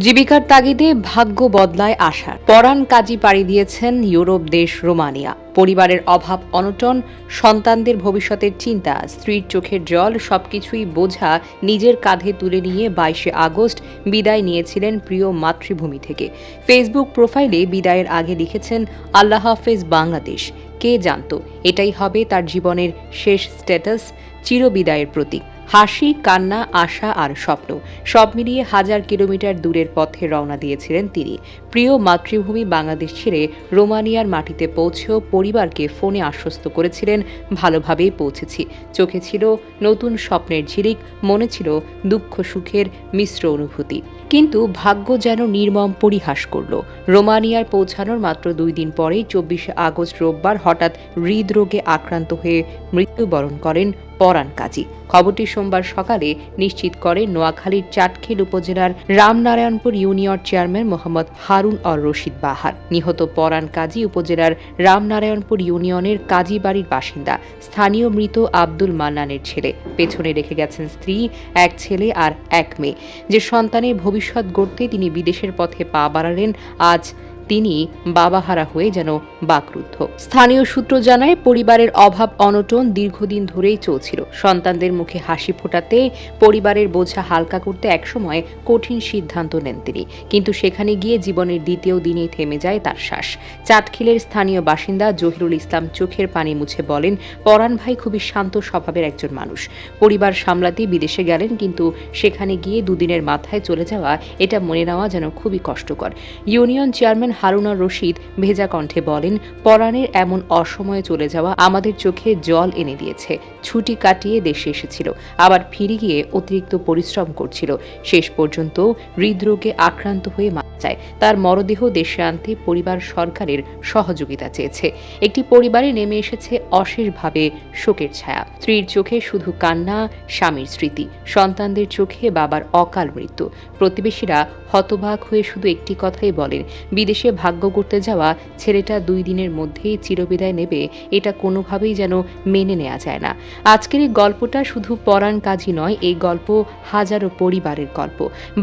জীবিকার তাগিদে ভাগ্য বদলায় আশার। পরাণ কাজী পাড়ি দিয়েছেন ইউরোপ, দেশ, রোমানিয়া। পরিবারের অভাব, অনটন, সন্তানদের ভবিষ্যতের চিন্তা, স্ত্রীর চোখের জল, সবকিছুই বোঝা নিজের কাঁধে তুলে নিয়ে বাইশে আগস্ট বিদায় নিয়েছিলেন প্রিয় মাতৃভূমি থেকে। ফেসবুক প্রোফাইলে বিদায়ের আগে লিখেছেন, আল্লাহ হাফেজ বাংলাদেশ। কে জানতো? এটাই হবে তার জীবনের শেষ স্ট্যাটাস, চিরবিদায়ের প্রতীক। হাসি, কান্না, আশা আর স্বপ্ন সব মিলিয়ে হাজার কিলোমিটার দূরের পথে রওনা দিয়েছিলেন তিনি। প্রিয় মাতৃভূমি বাংলাদেশ ছেড়ে রোমানিয়ার মাটিতে পৌঁছেও পরিবারকে ফোনে আশ্বস্ত করেছিলেন, ভালোভাবেই পৌঁছেছি। চোখে ছিল নতুন স্বপ্নের ঝিলিক মনে ছিল দুঃখ সুখের মিশ্র অনুভূতি। কিন্তু ভাগ্য যেন নির্মম পরিহাস করল। রোমানিয়ার পৌঁছানোর মাত্র দুই দিন পরেই চব্বিশে আগস্ট রোববার হঠাৎ হৃদরোগে আক্রান্ত হয়ে মৃত্যুবরণ করেন পরাণ কাজী। খবরটি সোমবার সকালে নিশ্চিত করে নোয়াখালীর চাটখিল উপজেলার রামনারায়ণপুর ইউনিয়ন চেয়ারম্যান মোহাম্মদ হারুন অর রশিদ বাহার। নিহত পরাণ কাজী উপজেলার রামনারায়ণপুর ইউনিয়নের কাজী বাড়ির বাসিন্দা, স্থানীয় মৃত আব্দুল মান্নানের ছেলে। পেছনে রেখে গেছেন স্ত্রী, এক ছেলে আর এক মেয়ে। যে সন্তানের ভবিষ্যৎ গড়তে তিনি বিদেশের পথে পা বাড়ালেন। আজ তিনি বাবাহারা হয়ে যেন বাকরুদ্ধ। স্থানীয় সূত্র জানায়, পরিবারের অভাব অনটন দীর্ঘদিন ধরেই চলছিল। সন্তানদের মুখে হাসি ফোটাতে পরিবারের বোঝা হালকা করতে একসময় কঠিন সিদ্ধান্ত নেন তিনি। কিন্তু সেখানে গিয়ে জীবনের দ্বিতীয় দিনেই থেমে যায় তার শ্বাস। চাটখিলের স্থানীয় বাসিন্দা জহিরুল ইসলাম চোখের পানি মুছে বলেন, পরাণ ভাই খুবই শান্ত স্বভাবের একজন মানুষ। পরিবার সামলাতেই বিদেশে গেলেন, কিন্তু সেখানে গিয়ে দুদিনের মাথায় চলে যাওয়া, এটা মনে নেওয়া যেন খুবই কষ্টকর। ইউনিয়ন চেয়ারম্যান হারুনা রশিদ ভেজা কণ্ঠে বলেন পরাণের এমন অসময়ে চলে যাওয়া আমাদের চোখে জল এনে দিয়েছে। ছুটি কাটিয়ে দেশে এসেছিল। আবার ফিরে গিয়ে অতিরিক্ত পরিশ্রম করছিল। শেষ পর্যন্ত হৃদরোগে আক্রান্ত হয়ে মারা যায়। তার মরদেহ দেশে আনতে পরিবার সরকারের সহযোগিতা চেয়েছে। একটি পরিবারে নেমে এসেছে অশেষভাবে শোকের ছায়া। স্ত্রীর চোখে শুধু কান্না, স্বামীর স্মৃতি, সন্তানদের চোখে বাবার অকাল মৃত্যু। প্রতিবেশীরা হতবাক হয়ে শুধু একটি কথাই বলেন, বিদেশে ভাগ্য করতে যাওয়া ছেলেটা দুই দিনের মধ্যেই চিরবিদায় নেবে, এটা কোনোভাবেই যেন মেনে নেওয়া যায় না। আজকের এই গল্পটা শুধু পরাণ কাজই নয়, এই গল্প হাজারো পরিবারের গল্প।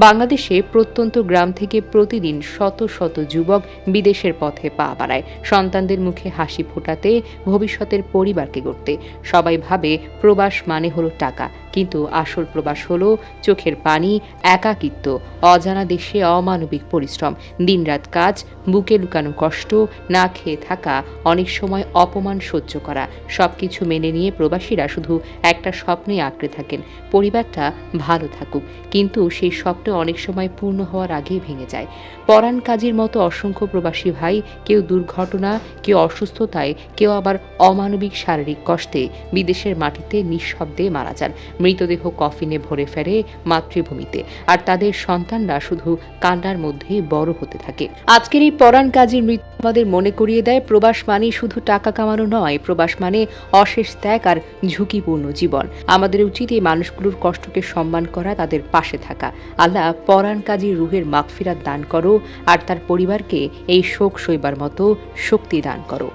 বাংলাদেশে প্রত্যন্ত গ্রাম থেকে প্রতিদিন শত শত যুবক বিদেশের পথে পা বাড়ায়। সন্তানদের মুখে হাসি ফোটাতে, ভবিষ্যতের পরিবারকে গড়তে। সবাই ভাবে প্রবাস মানে হলো টাকা, কিন্তু আসল প্রবাস হলো চোখের পানি, একাকিত্ব, অজানা দেশে অমানবিক পরিশ্রম। দিনরাত কাজ বুকে লুকানো কষ্ট, না খেয়ে থাকা, অনেক সময় অপমান সহ্য করা, সবকিছু মেনে নিয়ে প্রবাসীরা শুধু একটা স্বপ্নে আঁকড়ে থাকেন, পরিবারটা ভালো থাকুক। কিন্তু সেই স্বপ্ন অনেক সময় পূর্ণ হওয়ার আগেই ভেঙে যায়। পরাণ কাজীর মতো অসংখ্য প্রবাসী ভাই, কেউ দুর্ঘটনা, কেউ অসুস্থতায়, কেউ আবার অমানবিক শারীরিক কষ্টে বিদেশের মাটিতে নিঃশব্দে মারা যান। মৃতদেহ কফিনে ভরে ফেরে মাতৃভূমিতে। আর তাদের সন্তানরা শুধু কান্নার মধ্যেই বড় হতে থাকে। আজকের এই পরাণ কাজের মৃত্যু আমাদের মনে করিয়ে দেয়। প্রবাস মানে শুধু টাকা কামানো নয়, প্রবাস মানে অশেষ ত্যাগ আর ঝুঁকিপূর্ণ জীবন। আমাদের উচিত এই মানুষগুলোর কষ্টকে সম্মান করা, তাদের পাশে থাকা। আল্লাহ পরাণ কাজী রুহের মাগফিরাত দান করো আর তার পরিবারকে এই শোক সইবার মতো শক্তি দান করো।